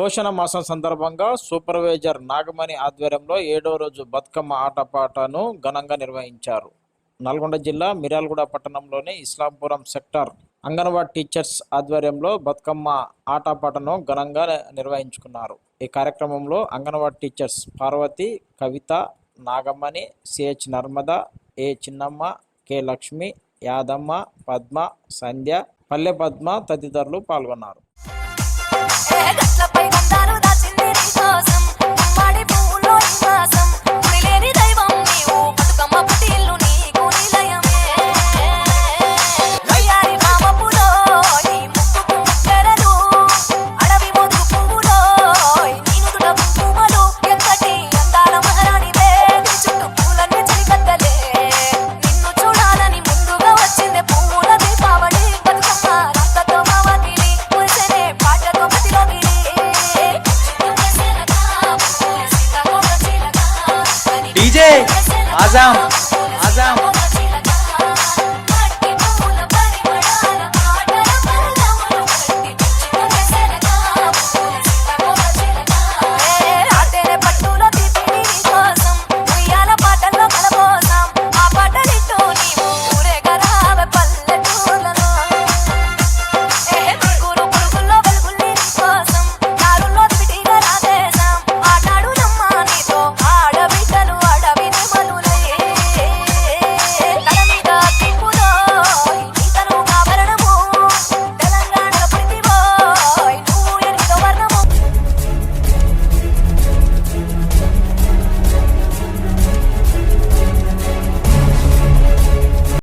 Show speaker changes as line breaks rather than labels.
పోషణ మాసం సందర్భంగా సూపర్వైజర్ నాగమణి ఆధ్వర్యంలో ఏడో రోజు బతుకమ్మ ఆటపాటను ఘనంగా నిర్వహించారు. నల్గొండ జిల్లా మిర్యాలగూడ పట్టణంలోని ఇస్లాంపురం సెక్టర్ అంగన్వాడీ టీచర్స్ ఆధ్వర్యంలో బతుకమ్మ ఆటపాటను ఘనంగా నిర్వహించుకున్నారు. ఈ కార్యక్రమంలో anganwadi teachers Parvathi Kavitha Nagamani CH Narmada A Chinnamma K Lakshmi Yadamma Padma Sandhya Palle Padma తదితరులు పాల్గొన్నారు.
DJ
아잠 아잠